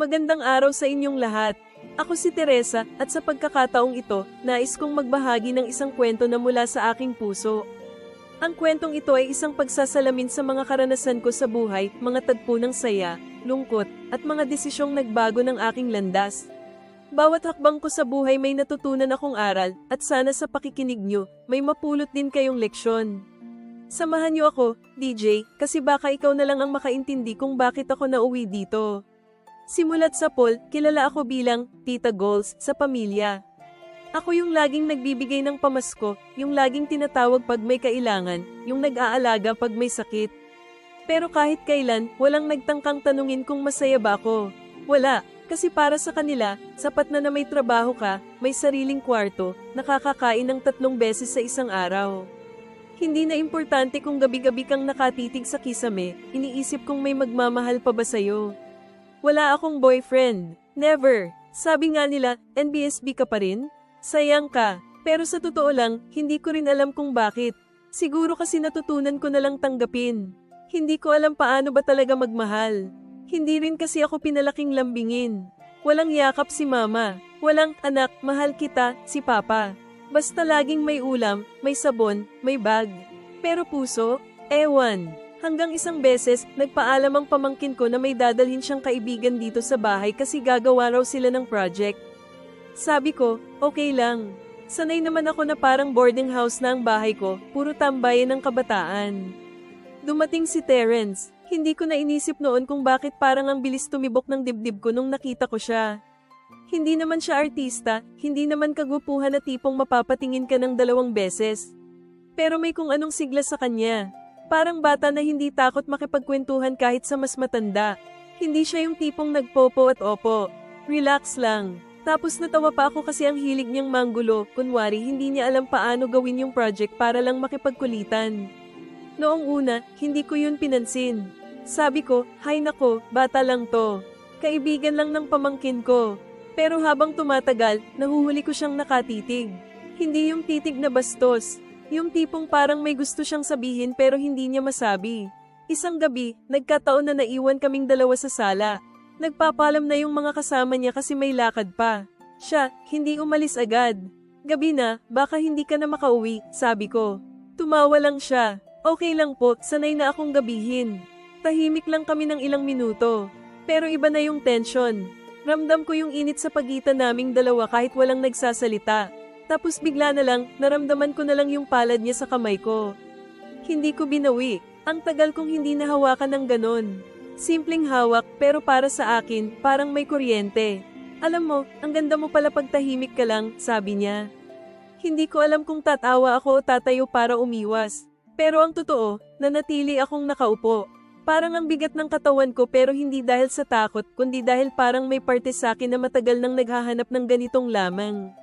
Magandang araw sa inyong lahat. Ako si Teresa at sa pagkakataong ito, nais kong magbahagi ng isang kwento na mula sa aking puso. Ang kwentong ito ay isang pagsasalamin sa mga karanasan ko sa buhay, mga tagpo ng saya, lungkot, at mga desisyong nagbago ng aking landas. Bawat hakbang ko sa buhay may natutunan akong aral, at sana sa pakikinig nyo, may mapulot din kayong leksyon. Samahan niyo ako, DJ, kasi baka ikaw na lang ang makaintindi kung bakit ako nauwi dito. Simulat sa Paul, kilala ako bilang Tita Goals sa pamilya. Ako yung laging nagbibigay ng pamasko, yung laging tinatawag pag may kailangan, yung nag-aalaga pag may sakit. Pero kahit kailan, walang nagtangkang tanungin kung masaya ba ako. Wala, kasi para sa kanila, sapat na na may trabaho ka, may sariling kwarto, nakakakain ng tatlong beses sa isang araw. Hindi na importante kung gabi-gabi kang nakatitig sa kisame, iniisip kong may magmamahal pa ba sa'yo. Wala akong boyfriend. Never. Sabi nga nila, NBSB ka pa rin? Sayang ka. Pero sa totoo lang, hindi ko rin alam kung bakit. Siguro kasi natutunan ko na lang tanggapin. Hindi ko alam paano ba talaga magmahal. Hindi rin kasi ako pinalaking lambingin. Walang yakap si mama. Walang anak, mahal kita, si papa. Basta laging may ulam, may sabon, may bag. Pero puso, ewan. Hanggang isang beses, nagpaalam ang pamangkin ko na may dadalhin siyang kaibigan dito sa bahay kasi gagawa raw sila ng project. Sabi ko, okay lang. Sanay naman ako na parang boarding house na ang bahay ko, puro tambayan ng kabataan. Dumating si Terence, hindi ko na inisip noon kung bakit parang ang bilis tumibok ng dibdib ko nung nakita ko siya. Hindi naman siya artista, hindi naman kagupuhan na tipong mapapatingin ka ng dalawang beses. Pero may kung anong sigla sa kanya. Parang bata na hindi takot makipagkwentuhan kahit sa mas matanda. Hindi siya yung tipong nagpopo at opo. Relax lang. Tapos natawa pa ako kasi ang hilig niyang manggulo, kunwari hindi niya alam paano gawin yung project para lang makipagkulitan. Noong una, hindi ko yun pinansin. Sabi ko, hay nako, bata lang to. Kaibigan lang ng pamangkin ko. Pero habang tumatagal, nahuhuli ko siyang nakatitig. Hindi yung titig na bastos, yung tipong parang may gusto siyang sabihin pero hindi niya masabi. Isang gabi, nagkataon na naiwan kaming dalawa sa sala. Nagpapalam na yung mga kasama niya kasi may lakad pa. Siya, hindi umalis agad. Gabi na, baka hindi ka na makauwi, sabi ko. Tumawa lang siya. Okay lang po, sanay na akong gabihin. Tahimik lang kami ng ilang minuto. Pero iba na yung tension. Ramdam ko yung init sa pagitan naming dalawa kahit walang nagsasalita. Tapos bigla na lang, naramdaman ko na lang yung palad niya sa kamay ko. Hindi ko binawi. Ang tagal kong hindi nahawakan ng ganon. Simpleng hawak pero para sa akin, parang may kuryente. Alam mo, ang ganda mo pala pag tahimik ka lang, sabi niya. Hindi ko alam kung tatawa ako o tatayo para umiwas. Pero ang totoo, nanatili akong nakaupo. Parang ang bigat ng katawan ko pero hindi dahil sa takot, kundi dahil parang may parte sa akin na matagal nang naghahanap ng ganitong lamang.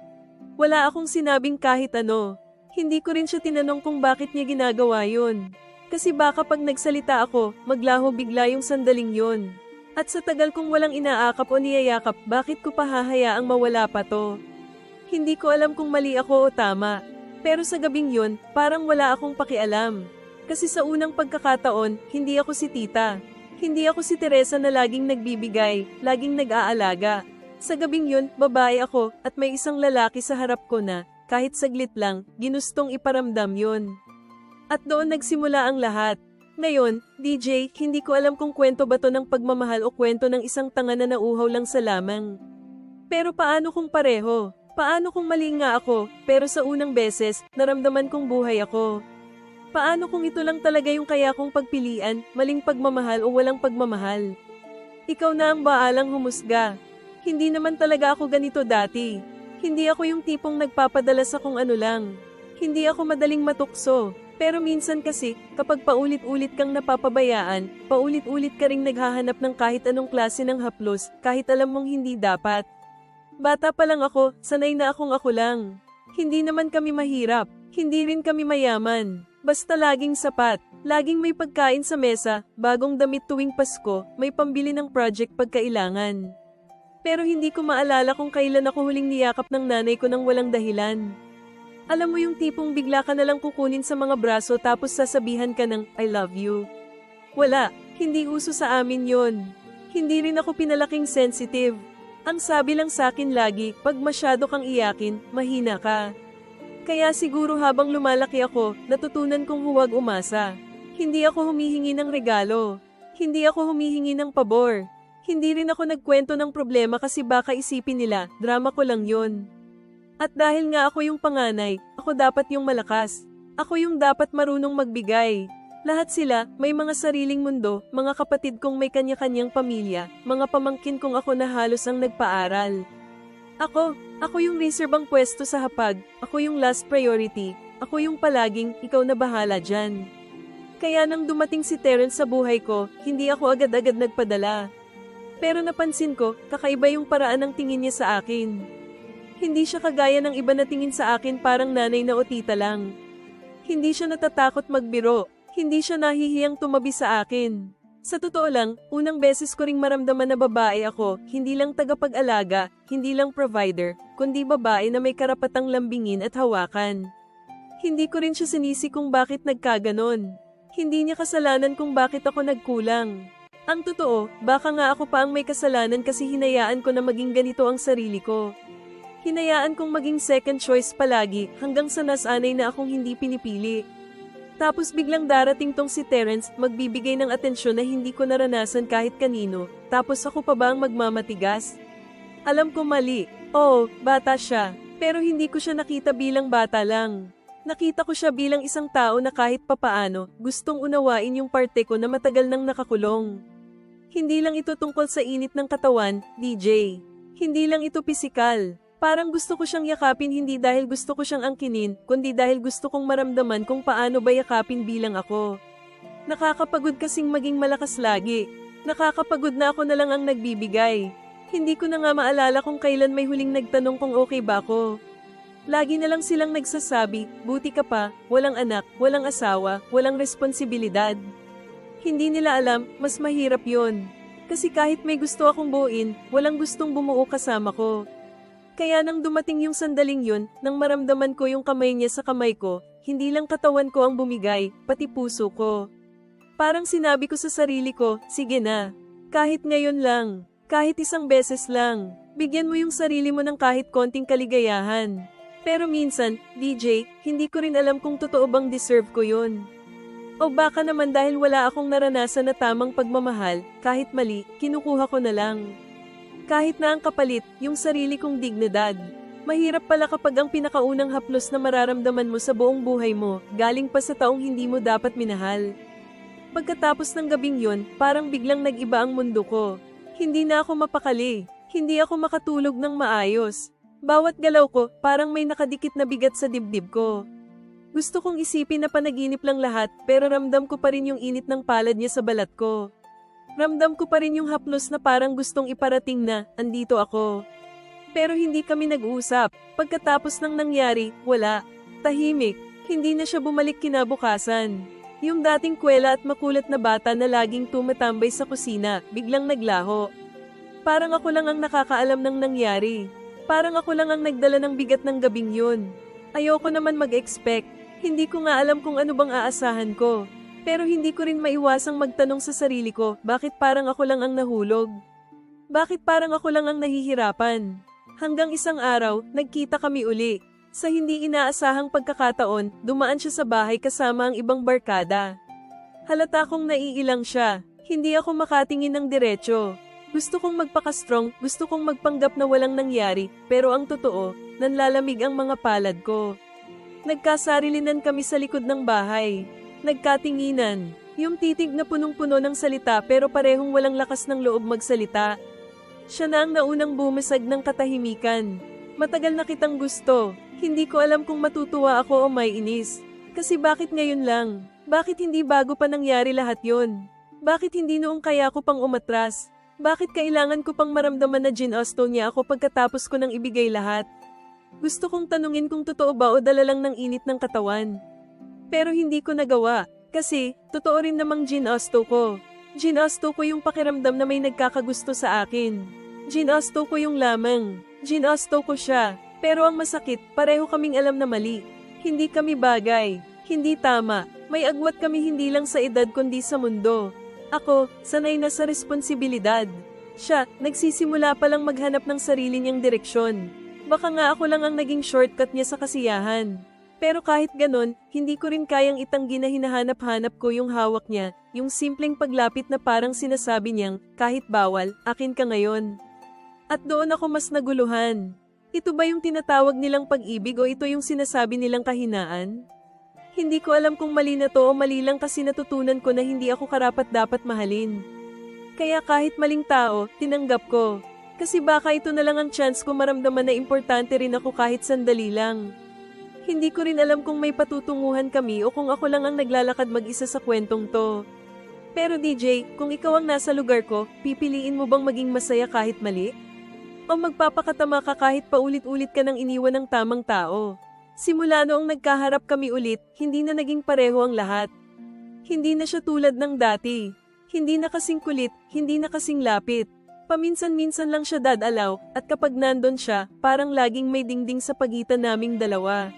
Wala akong sinabing kahit ano. Hindi ko rin siya tinanong kung bakit niya ginagawa yun. Kasi baka pag nagsalita ako, maglaho bigla yung sandaling yon. At sa tagal kong walang inaakap o niyayakap, bakit ko pa hahayaang mawala pa to? Hindi ko alam kung mali ako o tama. Pero sa gabing yon, parang wala akong pakialam. Kasi sa unang pagkakataon, hindi ako si tita. Hindi ako si Teresa na laging nagbibigay, laging nag-aalaga. Sa gabing yun, babae ako at may isang lalaki sa harap ko na, kahit saglit lang, ginustong iparamdam yun. At doon nagsimula ang lahat. Ngayon, DJ, hindi ko alam kung kwento ba to ng pagmamahal o kwento ng isang tanga na nauhaw lang sa lamang. Pero paano kung pareho? Paano kung mali nga ako, pero sa unang beses, naramdaman kong buhay ako? Paano kung ito lang talaga yung kaya kong pagpilian, maling pagmamahal o walang pagmamahal? Ikaw na ang baalang humusga. Hindi naman talaga ako ganito dati. Hindi ako yung tipong nagpapadala sa kung ano lang. Hindi ako madaling matukso. Pero minsan kasi, kapag paulit-ulit kang napapabayaan, paulit-ulit ka ring naghahanap ng kahit anong klase ng haplos, kahit alam mong hindi dapat. Bata pa lang ako, sanay na akong ako lang. Hindi naman kami mahirap, hindi rin kami mayaman. Basta laging sapat, laging may pagkain sa mesa, bagong damit tuwing Pasko, may pambili ng project pagkailangan. Pero hindi ko maalala kung kailan ako huling niyakap ng nanay ko nang walang dahilan. Alam mo yung tipong bigla ka nalang kukunin sa mga braso tapos sasabihan ka ng I love you. Wala, hindi uso sa amin yon. Hindi rin ako pinalaking sensitive. Ang sabi lang sa akin lagi, pag masyado kang iyakin, mahina ka. Kaya siguro habang lumalaki ako, natutunan kong huwag umasa. Hindi ako humihingi ng regalo. Hindi ako humihingi ng pabor. Hindi rin ako nagkwento ng problema kasi baka isipin nila, drama ko lang yon. At dahil nga ako yung panganay, ako dapat yung malakas. Ako yung dapat marunong magbigay. Lahat sila, may mga sariling mundo, mga kapatid kong may kanya-kanyang pamilya, mga pamangkin kong ako na halos ang nagpaaral. Ako, ako yung reserve ang pwesto sa hapag, ako yung last priority, ako yung palaging, ikaw na bahala dyan. Kaya nang dumating si Terence sa buhay ko, hindi ako agad-agad nagpadala. Pero napansin ko, kakaiba yung paraan ng tingin niya sa akin. Hindi siya kagaya ng iba na tingin sa akin parang nanay na o tita lang. Hindi siya natatakot magbiro, hindi siya nahihiyang tumabi sa akin. Sa totoo lang, unang beses ko ring maramdaman na babae ako, hindi lang tagapag-alaga, hindi lang provider, kundi babae na may karapatang lambingin at hawakan. Hindi ko rin siya sinisi kung bakit nagkaganon. Hindi niya kasalanan kung bakit ako nagkulang. Ang totoo, baka nga ako pa ang may kasalanan kasi hinayaan ko na maging ganito ang sarili ko. Hinayaan kong maging second choice palagi hanggang sa nasanay na akong hindi pinipili. Tapos biglang darating tong si Terence, magbibigay ng atensyon na hindi ko naranasan kahit kanino, tapos ako pa ba ang magmamatigas? Alam ko mali, oo, bata siya, pero hindi ko siya nakita bilang bata lang. Nakita ko siya bilang isang tao na kahit papaano, gustong unawain yung parte ko na matagal nang nakakulong. Hindi lang ito tungkol sa init ng katawan, DJ. Hindi lang ito pisikal. Parang gusto ko siyang yakapin hindi dahil gusto ko siyang angkinin, kundi dahil gusto kong maramdaman kung paano ba yakapin bilang ako. Nakakapagod kasing maging malakas lagi. Nakakapagod na ako na lang ang nagbibigay. Hindi ko na nga maalala kung kailan may huling nagtanong kung okay ba ako. Lagi na lang silang nagsasabi, buti ka pa, walang anak, walang asawa, walang responsibilidad. Hindi nila alam, mas mahirap yon. Kasi kahit may gusto akong buuin, walang gustong bumuo kasama ko. Kaya nang dumating yung sandaling yun, nang maramdaman ko yung kamay niya sa kamay ko, hindi lang katawan ko ang bumigay, pati puso ko. Parang sinabi ko sa sarili ko, sige na. Kahit ngayon lang, kahit isang beses lang, bigyan mo yung sarili mo ng kahit konting kaligayahan. Pero minsan, DJ, hindi ko rin alam kung totoo bang deserve ko yun. O baka naman dahil wala akong naranasan na tamang pagmamahal, kahit mali, kinukuha ko na lang. Kahit na ang kapalit, yung sarili kong dignidad. Mahirap pala kapag ang pinakaunang haplos na mararamdaman mo sa buong buhay mo, galing pa sa taong hindi mo dapat minahal. Pagkatapos ng gabing yon, parang biglang nag-iba ang mundo ko. Hindi na ako mapakali. Hindi ako makatulog ng maayos. Bawat galaw ko, parang may nakadikit na bigat sa dibdib ko. Gusto kong isipin na panaginip lang lahat, pero ramdam ko pa rin yung init ng palad niya sa balat ko. Ramdam ko pa rin yung haplos na parang gustong iparating na, andito ako. Pero hindi kami nag-usap. Pagkatapos ng nangyari, wala. Tahimik. Hindi na siya bumalik kinabukasan. Yung dating kwela at makulat na bata na laging tumatambay sa kusina, biglang naglaho. Parang ako lang ang nakakaalam ng nangyari. Parang ako lang ang nagdala ng bigat ng gabing yun. Ayoko naman mag-expect. Hindi ko nga alam kung ano bang aasahan ko. Pero hindi ko rin maiwasang magtanong sa sarili ko, bakit parang ako lang ang nahulog? Bakit parang ako lang ang nahihirapan? Hanggang isang araw, nagkita kami uli. Sa hindi inaasahang pagkakataon, dumaan siya sa bahay kasama ang ibang barkada. Halata kong naiilang siya. Hindi ako makatingin ng diretsyo. Gusto kong magpaka-strong, gusto kong magpanggap na walang nangyari, pero ang totoo, nanlalamig ang mga palad ko. Nagkasarilinan kami sa likod ng bahay. Nagkatinginan. Yung titig na punong-puno ng salita pero parehong walang lakas ng loob magsalita. Siya na ang naunang bumasag ng katahimikan. Matagal na kitang gusto. Hindi ko alam kung matutuwa ako o may inis. Kasi bakit ngayon lang? Bakit hindi bago pa nangyari lahat yon? Bakit hindi noong kaya ko pang umatras? Bakit kailangan ko pang maramdaman na gin-osto niya ako pagkatapos ko nang ibigay lahat? Gusto kong tanungin kung totoo ba o dala lang ng init ng katawan. Pero hindi ko nagawa, kasi, totoo rin namang ginasto ko. Ginasto ko yung pakiramdam na may nagkakagusto sa akin. Ginasto ko yung lamang. Ginasto ko siya. Pero ang masakit, pareho kaming alam na mali. Hindi kami bagay. Hindi tama. May agwat kami hindi lang sa edad kundi sa mundo. Ako, sanay na sa responsibilidad. Siya, nagsisimula pa lang maghanap ng sarili niyang direksyon. Baka nga ako lang ang naging shortcut niya sa kasiyahan. Pero kahit ganon, hindi ko rin kayang itanggi na hinahanap-hanap ko yung hawak niya, yung simpleng paglapit na parang sinasabi niyang, kahit bawal, akin ka ngayon. At doon ako mas naguluhan. Ito ba yung tinatawag nilang pag-ibig o ito yung sinasabi nilang kahinaan? Hindi ko alam kung mali na to o mali lang kasi natutunan ko na hindi ako karapat dapat mahalin. Kaya kahit maling tao, tinanggap ko. Kasi baka ito na lang ang chance ko maramdaman na importante rin ako kahit sandali lang. Hindi ko rin alam kung may patutunguhan kami o kung ako lang ang naglalakad mag-isa sa kwentong to. Pero DJ, kung ikaw ang nasa lugar ko, pipiliin mo bang maging masaya kahit mali? O magpapakatama ka kahit paulit-ulit ka nang iniwan ng tamang tao? Simula noong nagkaharap kami ulit, hindi na naging pareho ang lahat. Hindi na siya tulad ng dati. Hindi na kasing kulit, hindi na kasing lapit. Paminsan-minsan lang siya dadalaw, at kapag nandon siya, parang laging may dingding sa pagitan naming dalawa.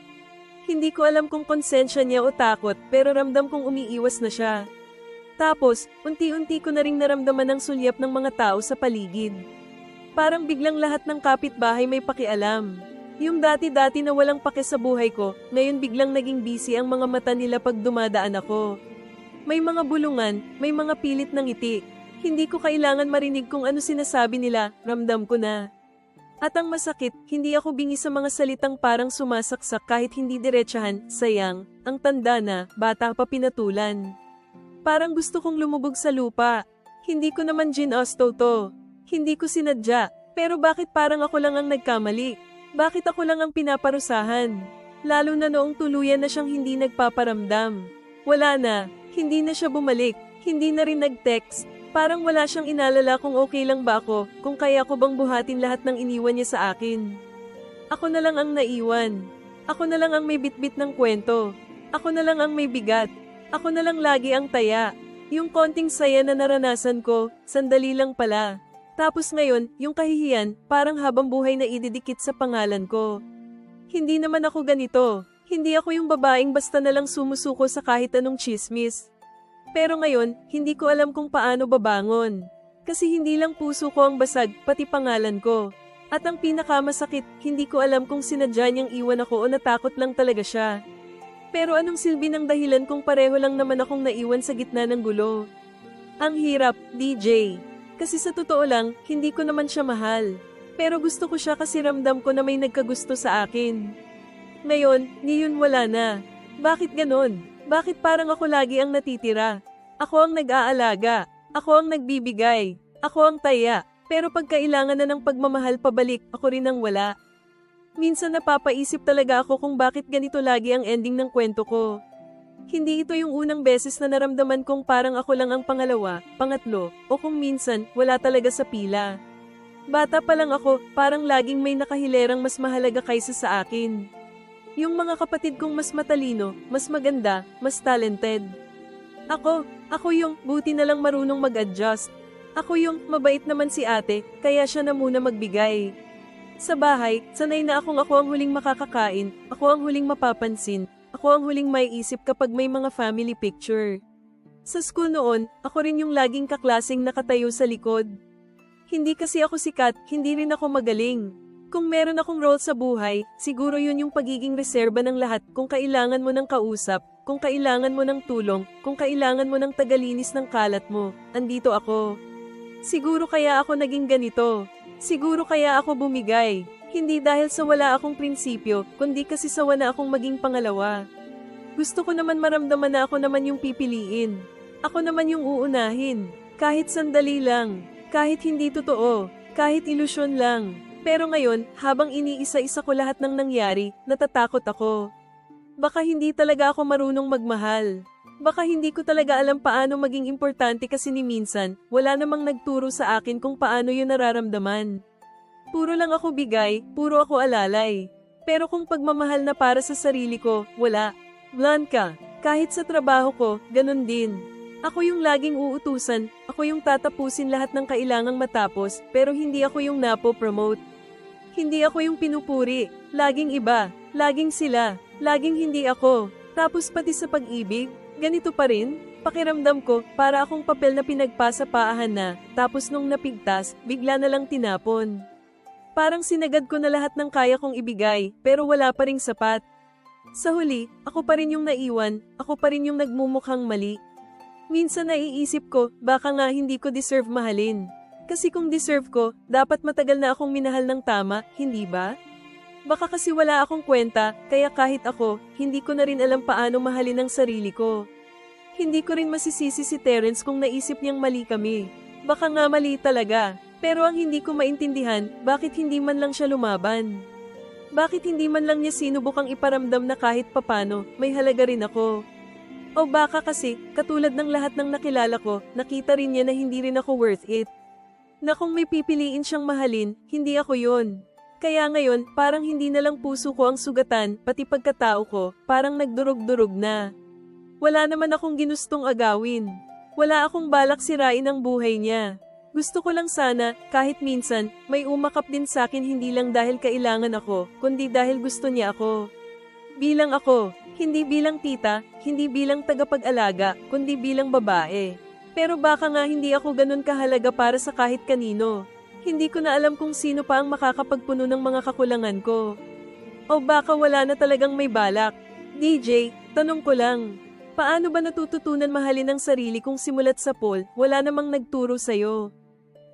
Hindi ko alam kung konsensya niya o takot, pero ramdam kong umiiwas na siya. Tapos, unti-unti ko na ring naramdaman ang sulyap ng mga tao sa paligid. Parang biglang lahat ng kapitbahay may pakialam. Yung dati-dati na walang pake sa buhay ko, ngayon biglang naging busy ang mga mata nila pag dumadaan ako. May mga bulungan, may mga pilit ng ngiti. Hindi ko kailangan marinig kung ano sinasabi nila, ramdam ko na. At ang masakit, hindi ako bingi sa mga salitang parang sumasaksak kahit hindi diretsahan, sayang, ang tanda na, bata pa pinatulan. Parang gusto kong lumubog sa lupa. Hindi ko naman ginasto to. Hindi ko sinadya, pero bakit parang ako lang ang nagkamali? Bakit ako lang ang pinaparusahan? Lalo na noong tuluyan na siyang hindi nagpaparamdam. Wala na, hindi na siya bumalik, hindi na rin nag-text. Parang wala siyang inalala kung okay lang ba ako, kung kaya ko bang buhatin lahat ng iniwan niya sa akin. Ako na lang ang naiwan. Ako na lang ang may bitbit ng kwento. Ako na lang ang may bigat. Ako na lang lagi ang taya. Yung konting saya na naranasan ko, sandali lang pala. Tapos ngayon, yung kahihiyan, parang habang buhay na ididikit sa pangalan ko. Hindi naman ako ganito. Hindi ako yung babaeng basta na lang sumusuko sa kahit anong chismis. Pero ngayon, hindi ko alam kung paano babangon. Kasi hindi lang puso ko ang basag, pati pangalan ko. At ang pinakamasakit, hindi ko alam kung sinadya niyang iwan ako o natakot lang talaga siya. Pero anong silbi ng dahilan kung pareho lang naman akong naiwan sa gitna ng gulo? Ang hirap, DJ. Kasi sa totoo lang, hindi ko naman siya mahal. Pero gusto ko siya kasi ramdam ko na may nagkagusto sa akin. Ngayon, ngayon wala na. Bakit ganon? Bakit parang ako lagi ang natitira? Ako ang nag-aalaga. Ako ang nagbibigay. Ako ang taya. Pero pag kailangan na ng pagmamahal pabalik, ako rin ang wala. Minsan napapaisip talaga ako kung bakit ganito lagi ang ending ng kwento ko. Hindi ito yung unang beses na naramdaman kong parang ako lang ang pangalawa, pangatlo, o kung minsan, wala talaga sa pila. Bata pa lang ako, parang laging may nakahilerang mas mahalaga kaysa sa akin. Yung mga kapatid kong mas matalino, mas maganda, mas talented. Ako, ako yung buti na lang marunong mag-adjust. Ako yung mabait naman si ate, kaya siya na muna magbigay. Sa bahay, sanay na akong ako ang huling makakakain, ako ang huling mapapansin, ako ang huling may isip kapag may mga family picture. Sa school noon, ako rin yung laging kaklasing nakatayo sa likod. Hindi kasi ako sikat, hindi rin ako magaling. Kung meron akong role sa buhay, siguro yun yung pagiging reserba ng lahat kung kailangan mo ng kausap, kung kailangan mo ng tulong, kung kailangan mo ng tagalinis ng kalat mo, andito ako. Siguro kaya ako naging ganito. Siguro kaya ako bumigay. Hindi dahil sa wala akong prinsipyo, kundi kasi sa wala akong maging pangalawa. Gusto ko naman maramdaman na ako naman yung pipiliin. Ako naman yung uunahin. Kahit sandali lang. Kahit hindi totoo. Kahit ilusyon lang. Pero ngayon, habang iniisa-isa ko lahat ng nangyari, natatakot ako. Baka hindi talaga ako marunong magmahal. Baka hindi ko talaga alam paano maging importante kasi ni minsan, wala namang nagturo sa akin kung paano yun nararamdaman. Puro lang ako bigay, puro ako alalay. Pero kung pagmamahal na para sa sarili ko, wala. Blanca, kahit sa trabaho ko, ganun din. Ako yung laging uutusan, ako yung tatapusin lahat ng kailangang matapos, pero hindi ako yung napo-promote. Hindi ako yung pinupuri, laging iba, laging sila, laging hindi ako. Tapos pati sa pag-ibig, ganito pa rin? Pakiramdam ko, para akong papel na pinagpasa paahan na, tapos nung napigtas, bigla na lang tinapon. Parang sinagad ko na lahat ng kaya kong ibigay, pero wala pa ring sapat. Sa huli, ako pa rin yung naiwan, ako pa rin yung nagmumukhang mali. Minsan naiisip ko, baka nga hindi ko deserve mahalin. Kasi kung deserve ko, dapat matagal na akong minahal ng tama, hindi ba? Baka kasi wala akong kwenta, kaya kahit ako, hindi ko na rin alam paano mahalin ang sarili ko. Hindi ko rin masisisi si Terence kung naisip niyang mali kami. Baka nga mali talaga, pero ang hindi ko maintindihan, bakit hindi man lang siya lumaban? Bakit hindi man lang niya sinubukang iparamdam na kahit papano, may halaga rin ako? O baka kasi, katulad ng lahat ng nakilala ko, nakita rin niya na hindi rin ako worth it. Na kung may pipiliin siyang mahalin, hindi ako yon. Kaya ngayon, parang hindi na lang puso ko ang sugatan, pati pagkatao ko, parang nagdurog-durog na. Wala naman akong ginustong agawin. Wala akong balak sirain ang buhay niya. Gusto ko lang sana, kahit minsan, may umakap din sa akin hindi lang dahil kailangan ako, kundi dahil gusto niya ako. Bilang ako, hindi bilang tita, hindi bilang tagapag-alaga, kundi bilang babae. Pero baka nga hindi ako ganun kahalaga para sa kahit kanino. Hindi ko na alam kung sino pa ang makakapagpuno ng mga kakulangan ko. O baka wala na talagang may balak. DJ, tanong ko lang. Paano ba natututunan mahalin ang sarili kung simulat sa pool, wala namang nagturo sa'yo?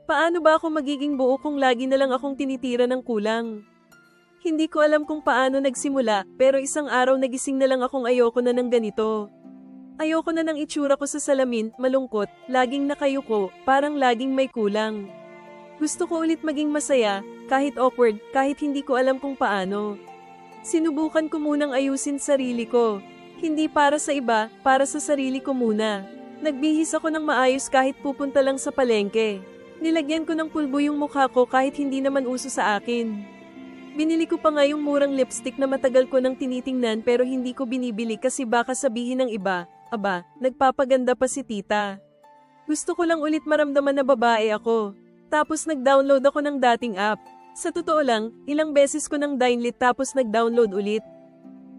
Paano ba ako magiging buo kung lagi na lang akong tinitira ng kulang? Hindi ko alam kung paano nagsimula, pero isang araw nagising na lang akong ayoko na ng ganito. Ayoko na ng itsura ko sa salamin, malungkot, laging nakayuko, parang laging may kulang. Gusto ko ulit maging masaya, kahit awkward, kahit hindi ko alam kung paano. Sinubukan ko munang ayusin sarili ko, hindi para sa iba, para sa sarili ko muna. Nagbihis ako ng maayos kahit pupunta lang sa palengke. Nilagyan ko ng pulbo yung mukha ko kahit hindi naman uso sa akin. Binili ko pa nga yung murang lipstick na matagal ko nang tinitingnan pero hindi ko binibili kasi baka sabihin ng iba, aba, nagpapaganda pa si tita. Gusto ko lang ulit maramdaman na babae ako. Tapos nag-download ako ng dating app. Sa totoo lang, ilang beses ko nang download tapos nag-download ulit.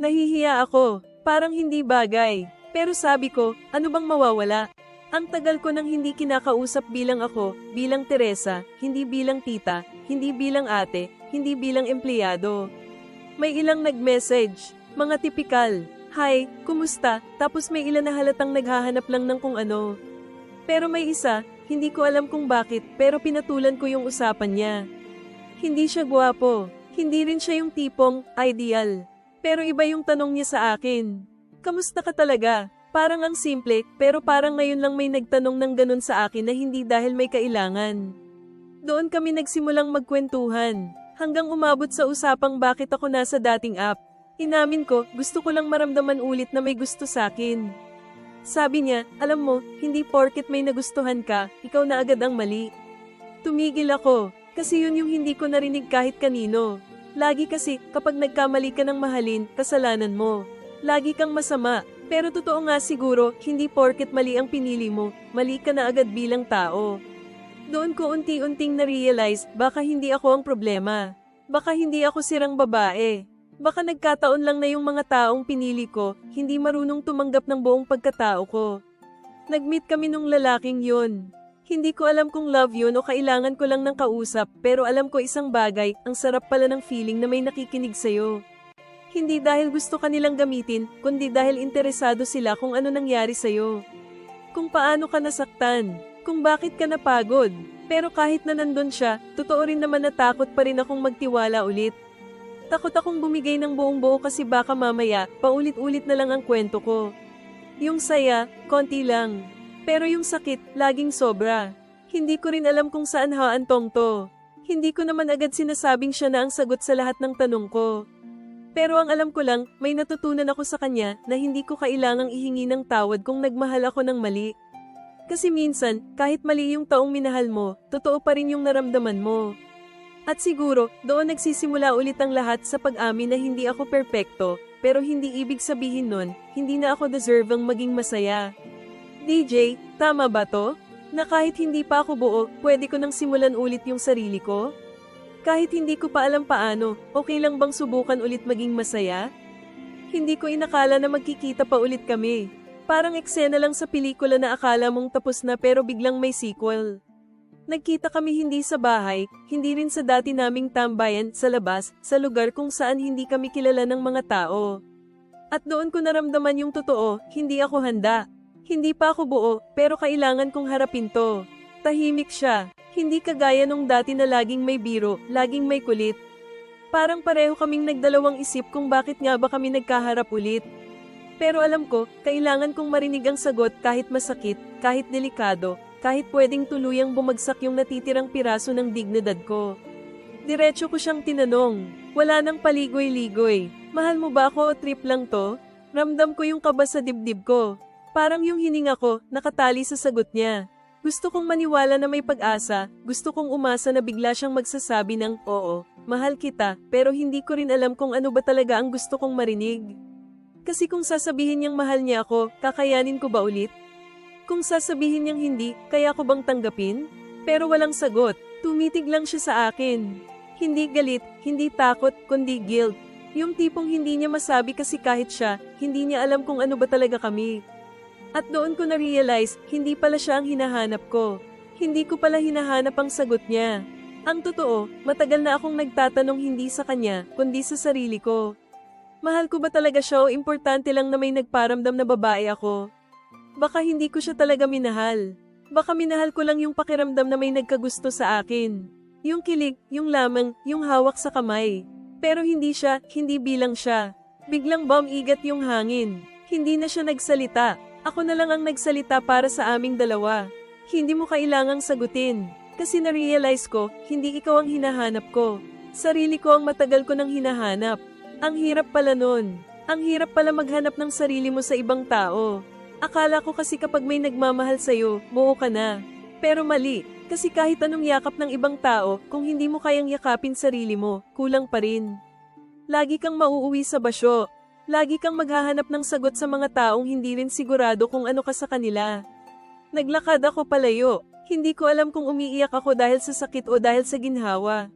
Nahihiya ako, Parang hindi bagay. Pero sabi ko, ano bang mawawala? Ang tagal ko nang hindi kinakausap bilang ako, bilang Teresa, hindi bilang tita, hindi bilang ate, hindi bilang empleyado. May ilang nag-message, mga tipikal, Hi, kumusta? Tapos may ilan na halatang naghahanap lang ng kung ano. Pero may isa, hindi ko alam kung bakit, pero pinatulan ko yung usapan niya. Hindi siya gwapo, hindi rin siya yung tipong ideal. Pero iba yung tanong niya sa akin. Kamusta ka talaga? Parang ang simple, pero parang ngayon lang may nagtanong ng ganun sa akin na hindi dahil may kailangan. Doon kami nagsimulang magkwentuhan, hanggang umabot sa usapang bakit ako nasa dating app. Inamin ko, gusto ko lang maramdaman ulit na may gusto sa akin. Sabi niya, alam mo, hindi porket may nagustuhan ka, ikaw na agad ang mali. Tumigil ako, kasi yun yung hindi ko narinig kahit kanino. Lagi kasi, kapag nagkamali ka ng mahalin, kasalanan mo. Lagi kang masama. Pero totoo nga siguro, hindi porket mali ang pinili mo, mali ka na agad bilang tao. Doon ko unti-unting na-realize, baka hindi ako ang problema. Baka hindi ako sirang babae. Baka nagkataon lang na yung mga taong pinili ko, hindi marunong tumanggap ng buong pagkatao ko. Nag-meet kami nung lalaking yun. Hindi ko alam kung love yun o kailangan ko lang ng kausap, pero alam ko isang bagay, ang sarap pala ng feeling na may nakikinig sa'yo. Hindi dahil gusto kanilang gamitin, kundi dahil interesado sila kung ano nangyari sa'yo. Kung paano ka nasaktan, kung bakit ka napagod. Pero kahit na nandun siya, totoo rin naman na takot pa rin akong magtiwala ulit. Takot akong bumigay ng buong buo kasi baka mamaya, paulit-ulit na lang ang kwento ko. Yung saya, konti lang. Pero yung sakit, laging sobra. Hindi ko rin alam kung saan haantong to. Hindi ko naman agad sinasabing siya na ang sagot sa lahat ng tanong ko. Pero ang alam ko lang, may natutunan ako sa kanya na hindi ko kailangang ihingi ng tawad kung nagmahal ako ng mali. Kasi minsan, kahit mali yung taong minahal mo, totoo pa rin yung naramdaman mo. At siguro, doon nagsisimula ulit ang lahat sa pag-amin na hindi ako perpekto, pero hindi ibig sabihin nun, hindi na ako deserve ang maging masaya. DJ, tama ba to? Na kahit hindi pa ako buo, pwede ko nang simulan ulit yung sarili ko? Kahit hindi ko pa alam paano, okay lang bang subukan ulit maging masaya? Hindi ko inakala na magkikita pa ulit kami. Parang eksena lang sa pelikula na akala mong tapos na pero biglang may sequel. Nagkita kami hindi sa bahay, hindi rin sa dati naming tambayan sa labas, sa lugar kung saan hindi kami kilala ng mga tao. At doon ko naramdaman yung totoo, hindi ako handa. Hindi pa ako buo, pero kailangan kong harapin to. Tahimik siya, hindi kagaya nung dati na laging may biro, laging may kulit. Parang pareho kaming nagdalawang isip kung bakit nga ba kami nagkaharap ulit. Pero alam ko, kailangan kong marinig ang sagot kahit masakit, kahit delikado, kahit pwedeng tuluyang bumagsak yung natitirang piraso ng dignidad ko. Diretso ko siyang tinanong, wala nang paligoy-ligoy, mahal mo ba ako o trip lang to? Ramdam ko yung kaba sa dibdib ko. Parang yung hininga ko, nakatali sa sagot niya. Gusto kong maniwala na may pag-asa, gusto kong umasa na bigla siyang magsasabi ng, oo, mahal kita, pero hindi ko rin alam kung ano ba talaga ang gusto kong marinig. Kasi kung sasabihin niyang mahal niya ako, kakayanin ko ba ulit? Kung sasabihin niyang hindi, kaya ko bang tanggapin? Pero walang sagot, tumitig lang siya sa akin. Hindi galit, hindi takot, kundi guilt. Yung tipong hindi niya masabi kasi kahit siya, hindi niya alam kung ano ba talaga kami. At doon ko na-realize, hindi pala siya ang hinahanap ko. Hindi ko pala hinahanap ang sagot niya. Ang totoo, matagal na akong nagtatanong hindi sa kanya, kundi sa sarili ko. Mahal ko ba talaga siya o importante lang na may nagparamdam na babae ako? Baka hindi ko siya talaga minahal. Baka minahal ko lang yung pakiramdam na may nagkagusto sa akin. Yung kilig, yung lamang, yung hawak sa kamay. Pero hindi siya, hindi bilang siya. Biglang igat yung hangin. Hindi na siya nagsalita. Ako na lang ang nagsalita para sa aming dalawa. Hindi mo kailangang sagutin. Kasi na-realize ko, hindi ikaw ang hinahanap ko. Sarili ko ang matagal ko nang hinahanap. Ang hirap pala nun. Ang hirap pala maghanap ng sarili mo sa ibang tao. Akala ko kasi kapag may nagmamahal sa'yo, buo ka na. Pero mali, kasi kahit anong yakap ng ibang tao, kung hindi mo kayang yakapin sarili mo, kulang pa rin. Lagi kang mauuwi sa basyo. Lagi kang maghahanap ng sagot sa mga taong hindi rin sigurado kung ano ka sa kanila. Naglakad ako palayo. Hindi ko alam kung umiiyak ako dahil sa sakit o dahil sa ginhawa.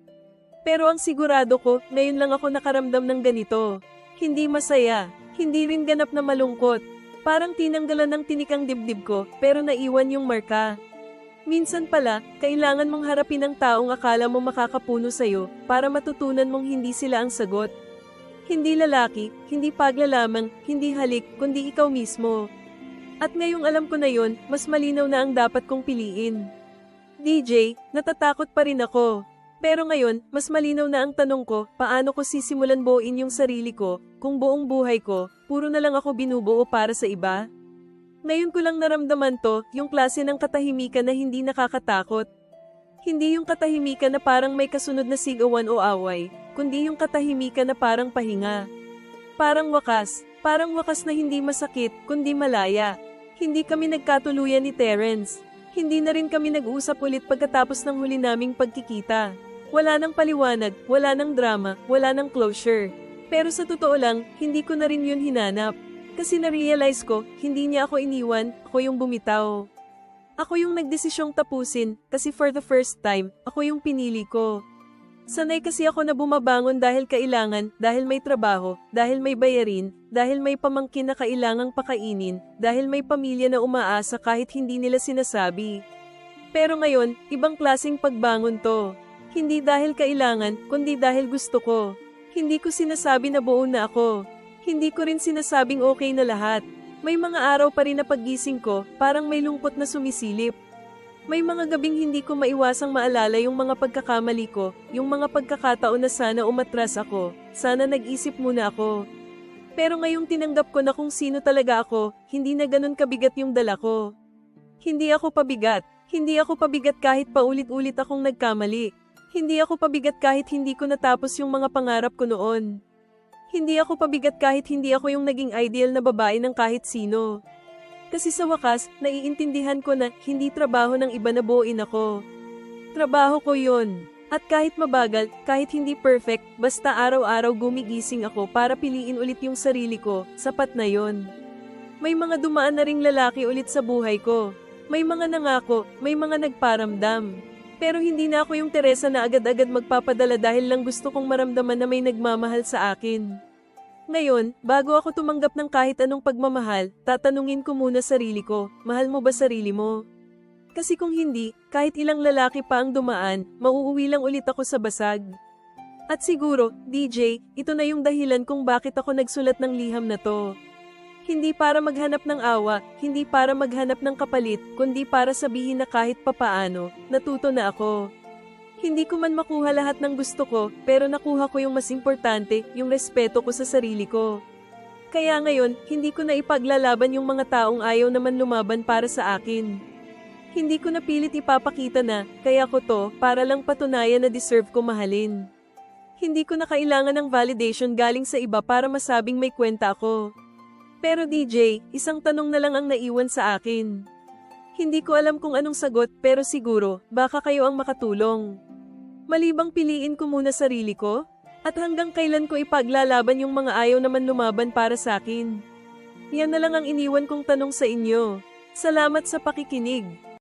Pero ang sigurado ko, ngayon lang ako nakaramdam ng ganito. Hindi masaya, hindi rin ganap na malungkot. Parang tinanggalan ng tinikang dibdib ko, pero naiwan yung marka. Minsan pala, kailangan mong harapin ang taong akala mo makakapuno sa'yo para matutunan mong hindi sila ang sagot. Hindi lalaki, hindi paglalamang, hindi halik, kundi ikaw mismo. At ngayong alam ko na yon, mas malinaw na ang dapat kong piliin. DJ, natatakot pa rin ako. Pero ngayon, mas malinaw na ang tanong ko, paano ko sisimulan buuin yung sarili ko, kung buong buhay ko, puro na lang ako binubuo para sa iba? Ngayon ko lang naramdaman to, yung klase ng katahimikan na hindi nakakatakot. Hindi yung katahimikan na parang may kasunod na sigawan o away, kundi yung katahimikan na parang pahinga. Parang wakas, parang wakas na hindi masakit, kundi malaya. Hindi kami nagkatuluyan ni Terence. Hindi na rin kami nag-usap ulit pagkatapos ng huli naming pagkikita. Wala nang paliwanag, wala nang drama, wala nang closure. Pero sa totoo lang, hindi ko na rin yun hinanap. Kasi na-realize ko, hindi niya ako iniwan, ako yung bumitaw. Ako yung nagdesisyong tapusin, kasi for the first time, ako yung pinili ko. Sanay kasi ako na bumabangon dahil kailangan, dahil may trabaho, dahil may bayarin, dahil may pamangkin na kailangang pakainin, dahil may pamilya na umaasa kahit hindi nila sinasabi. Pero ngayon, ibang klaseng pagbangon to. Hindi dahil kailangan, kundi dahil gusto ko. Hindi ko sinasabi na buo na ako. Hindi ko rin sinasabing okay na lahat. May mga araw pa rin na paggising ko, parang may lungkot na sumisilip. May mga gabing hindi ko maiwasang maalala yung mga pagkakamali ko, yung mga pagkakataon na sana umatras ako, sana nag-isip muna ako. Pero ngayong tinanggap ko na kung sino talaga ako, hindi na ganun kabigat yung dala ko. Hindi ako pabigat, hindi ako pabigat kahit paulit-ulit akong nagkamali. Hindi ako pabigat kahit hindi ko natapos yung mga pangarap ko noon. Hindi ako pabigat kahit hindi ako yung naging ideal na babae ng kahit sino. Kasi sa wakas, naiintindihan ko na hindi trabaho ng iba na buuin ako. Trabaho ko yon. At kahit mabagal, kahit hindi perfect, basta araw-araw gumigising ako para piliin ulit yung sarili ko, sapat na yon. May mga dumaan na ring lalaki ulit sa buhay ko. May mga nangako, may mga nagparamdam. Pero hindi na ako yung Teresa na agad-agad magpapadala dahil lang gusto kong maramdaman na may nagmamahal sa akin. Ngayon, bago ako tumanggap ng kahit anong pagmamahal, tatanungin ko muna sarili ko, mahal mo ba sarili mo? Kasi kung hindi, kahit ilang lalaki pa ang dumaan, mauuwi lang ulit ako sa basag. At siguro, DJ, ito na yung dahilan kung bakit ako nagsulat ng liham na to. Hindi para maghanap ng awa, hindi para maghanap ng kapalit, kundi para sabihin na kahit papaano, natuto na ako. Hindi ko man makuha lahat ng gusto ko, pero nakuha ko yung mas importante, yung respeto ko sa sarili ko. Kaya ngayon, hindi ko na ipaglalaban yung mga taong ayaw naman lumaban para sa akin. Hindi ko napilit ipapakita na, kaya ko to, para lang patunayan na deserve ko mahalin. Hindi ko na kailangan ng validation galing sa iba para masabing may kwenta ako. Pero DJ, isang tanong na lang ang naiwan sa akin. Hindi ko alam kung anong sagot pero siguro, baka kayo ang makatulong. Malibang piliin ko muna sarili ko? At hanggang kailan ko ipaglalaban yung mga ayaw naman lumaban para sa akin? Yan na lang ang iniwan kong tanong sa inyo. Salamat sa pakikinig.